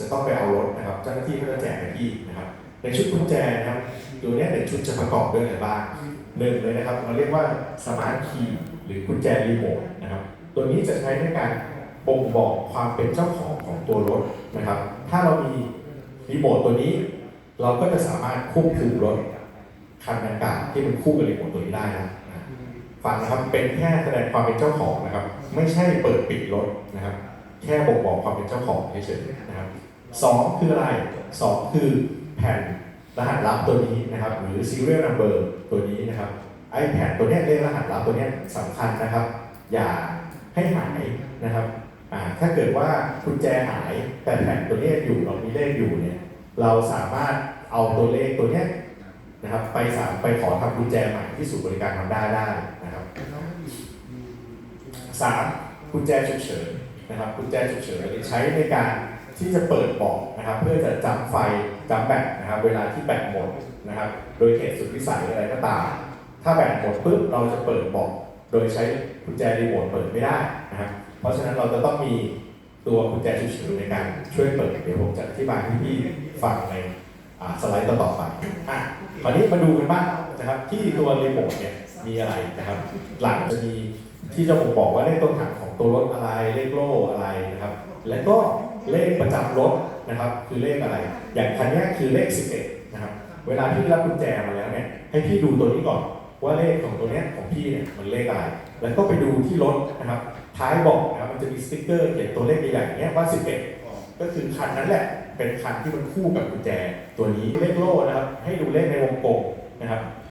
จะต้องไปเอารถนะครับเจ้าหน้าที่ก็จะแจกให้พี่นะครับในชุดกุญแจนะครับตัวเนี้ยเป็นชุดจะประกอบด้วยอะไรบ้างหนึ่งเลยนะครับเราเรียกว่าสมาร์ทคีย์หรือกุญแจรีโมทนะครับ ตัวนี้จะใช้ในการบ่งบอกความเป็นเจ้าของของตัวรถนะครับ ถ้าเรามีรีโมทตัวนี้ เราก็จะสามารถควบคุมรถคันดังกล่าวที่มันคู่กับรีโมทตัวนี้ได้นะนะฟังนะครับเป็นแค่แสดงความเป็นเจ้าของนะครับ ไม่ใช่เปิดปิดรถนะครับ แค่บ่งบอกความเป็นเจ้าของเฉยๆนะครับสองคืออะไรสองคือแผ่นรหัสลับตัวนี้นะครับ หรือ serial number ตัวนี้นะครับไอแผ่นตัวเนี้ยเลขรหัสลับตัวเนี้ยสำคัญนะครับ อย่าให้หายนะครับอ่าถ้าเกิดว่ากุญแจหายแต่แผ่นตัวเนี้ยอยู่เรามีเลขอยู่เนี่ยเราสามารถเอาตัวเลขตัวเนี้ยนะครับ ไปสามไปขอทำกุญแจใหม่ที่ศูนย์บริการทำได้ได้นะครับสามกุญแจฉุกเฉิน นะครับกุญแจฉุกเฉินใช้ในการที่จะเปิดบอกนะครับเพื่อจะจำไฟจำแบตนะครับเวลาที่แบตหมดนะครับโดยเหตุสุดวิสัยอะไรก็ตาม ถ้าแบตหมดปุ๊บเราจะเปิดบอกโดยใช้กุญแจรีโมทเปิดไม่ได้นะครับเพราะฉะนั้นเราจะต้องมีตัวกุญแจฉุกเฉินในการช่วยเปิดเดี๋ยวผมจะอธิบายให้พี่ฟังในสไลด์ต่อๆไปอะคราวนี้มาดูกันบ้างนะครับที่ตัวรีโมทเนี่ย มีอะไรนะครับ หลังจะมีที่จะบ่งบอกว่าเลขต้นทางของตัวรถอะไรเลขโล่อะไรนะครับ และก็เลขประจำรถนะครับ คือเลขอะไร อย่างคันนี้คือเลข 11 นะครับ เวลาพี่รับกุญแจมาแล้วเนี่ยให้พี่ดูตัวนี้ก่อนว่าเลขของตัวเนี้ยของพี่เนี่ยมันเลขอะไร แล้วก็ไปดูที่รถนะครับ ท้ายบอกนะครับมันจะมีสติ๊กเกอร์เขียนตัวเลขใหญ่ๆเนี้ยว่า 11 ก็คือคันนั้นแหละเป็นคันที่มันคู่กับกุญแจ ตัวนี้เลขโล่นะครับ ให้ดูเลขในวงกลม